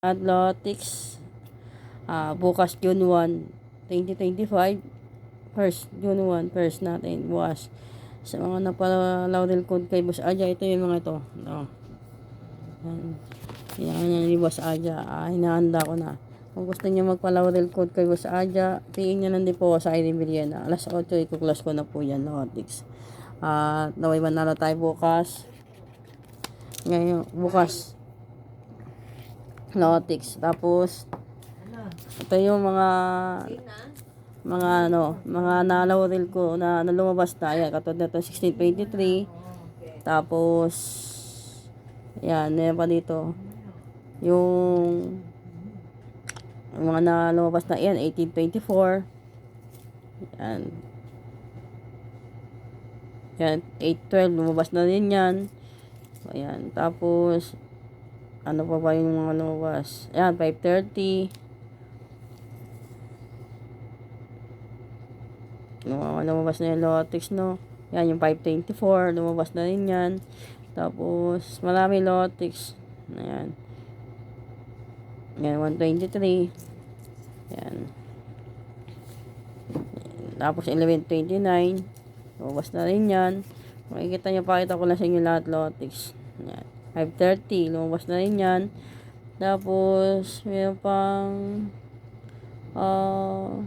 Athletics. Ah, bukas June 1, 2025. First, June 1, first natin. Bukas. Sa mga napalaw del code kay Boss Aja, ito yung mga ito. Ito. Yan. Yan ni Boss Aja. Ah, hinahanda ko na. Kung gusto niyo magpalaw del code kay Boss Aja, tiin niyo din po sa ID Merienda. Alas 8, ikuklose ko na po yan, Athletics. Ah, naway manalo tayo bukas. Ngayon, bukas. Lotics. Tapos, ito yung mga mga ano, mga nalawril ko na, na lumabas na. Ayan, katulad na ito, 1623. Tapos, yan, meron pa dito. Yung, mga na lumabas na yan, 1824. Yan. Yan, 812, lumabas na din yan. Ayan, tapos, ano pa ba yung mga lumabas? Ayan, 5.30. Lumabas, lumabas na yung Lotex, no? Yan, yung 5.24. Lumabas na rin yan. Tapos, marami Lotex. Ayan. Yan, 123. Yan. Tapos, 11.29. Lumabas na rin yan. Makikita nyo, pakita ko lang sa inyo lahat Lotex. Yan. 5.30, lumabas na rin yan. Tapos, meron pang, ah, uh,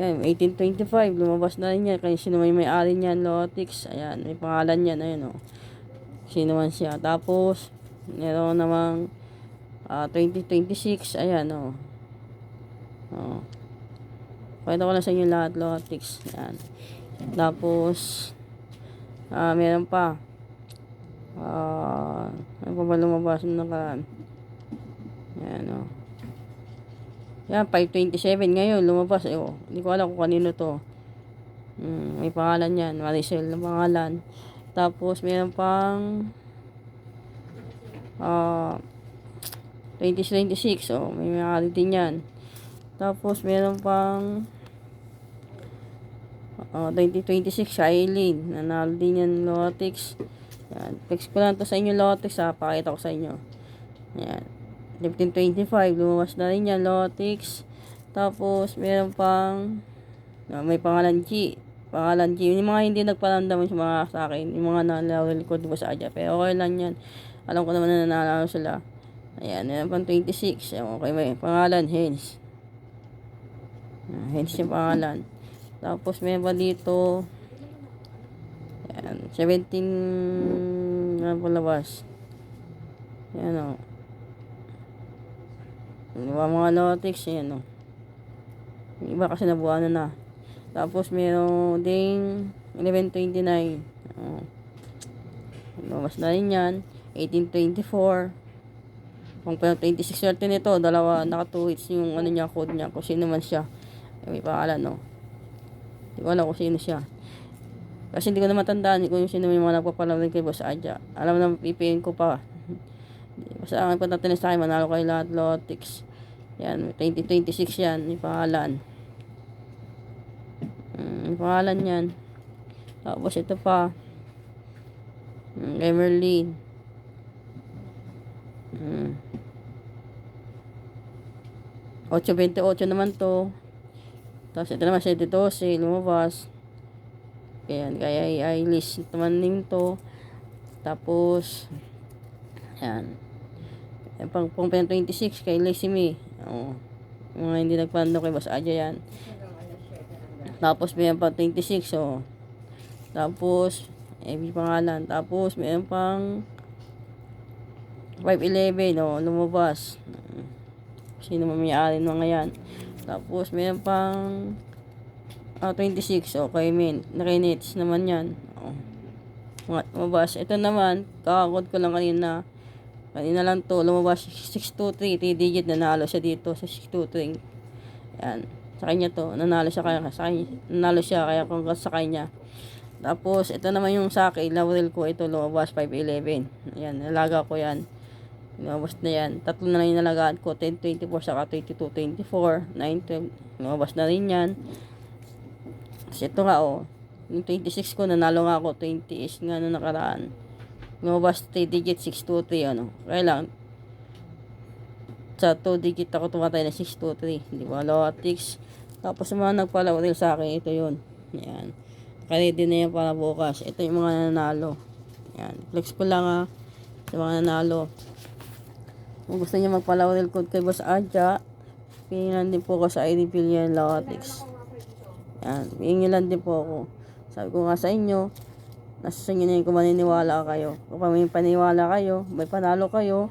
yan, 1825, lumabas na rin yan. Kaya sino may may-ari niyan, Lotix, ayan, may pangalan yan, ayun o. Oh. Sino man siya. Tapos, meron namang, uh, 2026, ayan. Oh. oh. Pakita ko lang sa inyo lahat, Lotix, ayan. Tapos, ah, uh, meron pa, Ah, uh, ano pa ba lumabas na nakaraan? Yan o. Oh. Yan, 527 ngayon lumabas. Eh, oh. Hindi ko alam kung kanino to. Hmm, may pangalan yan. Maricel na pangalan. Tapos, mayroon pang ah, uh, 2026. Oh, may may din yan. Tapos, mayroon pang uh, 2026 Shailene. Nanalo din yan Lotix. Yan. Fix ko lang to sa inyo Lotex ha. Pakita ko sa inyo. Yan. 1525. Lumawas na rin yan Lotex. Tapos, meron pang uh, may pangalan G. Pangalan G. Yung mga hindi nagparamdam yung mga sa akin. Yung mga nalawal ko diba sa adya. Pero okay lang yan. Alam ko naman na nanalo sila. Ayan. Meron pang 26. Okay, may pangalan Hens. Uh, Hens yung pangalan. Tapos, meron pa dito 17 ano po labas. Ayan o. Diba mga notics, ayan o. Yung iba kasi nabuhan na na. Tapos meron ding 1129. Oh. Lumabas na rin yan. 1824. Kung pa 26 swerte nito, dalawa, naka 2 hits yung ano niya, code niya, kung sino man siya. May pangalan, no? Di ko alam kung sino siya. Kasi hindi ko na matandaan kung sino yung mga nagpapalawin kay Boss Aja. Alam na pipiliin ko pa. Basta ang punta tennis tayo, manalo kayo lahat Lotix. Yan, 2026 yan, may pangalan. Hmm, may pangalan yan. Tapos ito pa. Hmm, Emerlin. Hmm. 828 naman to. Tapos ito naman 712, lumabas. Ayan, kaya i-list naman to. Tapos, ayan. Ayan pang, pang 26 kay Lissimi. Oo. Mga hindi nagpando kay Boss Aja yan. Tapos, may pang 26. Oh. Tapos, eh, may pangalan. Tapos, may pang 511. Oh, lumabas. Sino may-ari mga yan. Tapos, may pang uh, 26 okay min nakinits naman yan. Oh. lumabas. Ito naman kakakod ko lang kanina. Kanina lang to lumabas. 623 3 digit nanalo siya dito sa 623 yan. Sa kanya to nanalo siya kaya sa kanya nanalo siya kaya kung sa kanya. Tapos ito naman yung sa akin laurel ko ito lumabas 511 yan nalaga ko yan. Lumabas na yan. Tatlo na lang yung nalagaan ko 1024 saka 2224 912 lumabas na rin yan kasi ito nga oh, yung 26 ko, nanalo nga ako, 20 is nga na nakaraan. Lumabas 3 digit 623, ano. Kaya lang, sa 2 digit ako tumatay na 623. Di ba? Lotix. Tapos sa mga nagpalawaril sa akin, ito yun. Yan. Ready na yan para bukas. Ito yung mga nanalo. Yan. Flex ko lang ha. Sa mga nanalo. Kung gusto niyo magpalawaril code kay Boss Adja, pingin lang din po ako sa ID Billion Lotix. Yan. Pingin lang din po ako. Sabi ko nga sa inyo, nasa sa inyo na yun kung maniniwala kayo. Kung may paniwala kayo, may panalo kayo,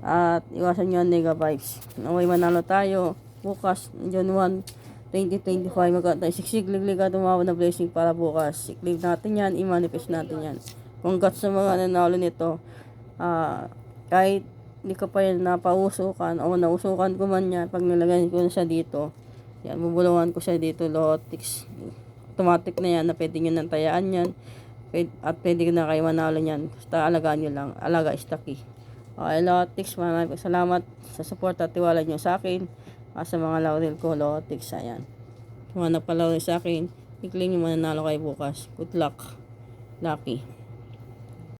at iwasan nyo ang nega vibes. Naway manalo tayo. Bukas, June 1, 2025, magkakaroon tayo siksiglig-lig at umawa na blessing para bukas. Siklig natin yan, i-manifest natin yan. Congrats sa mga nanalo nito. Ah, kahit hindi ko pa yan napausukan o nausukan ko man yan, pag nilagay ko na siya dito, yan, bubulungan ko siya dito, Lotix. Automatic na yan, na pwede nyo nang tayaan yan. At pwede na kayo manalo yan. Basta alagaan nyo lang. Alaga is the. Okay, Lotix, maraming salamat sa support at tiwala nyo sa akin. Ah, sa mga laurel ko, Lotix, ayan. Kung ano pa laurel sa akin, i-claim nyo mananalo kayo bukas. Good luck. Lucky.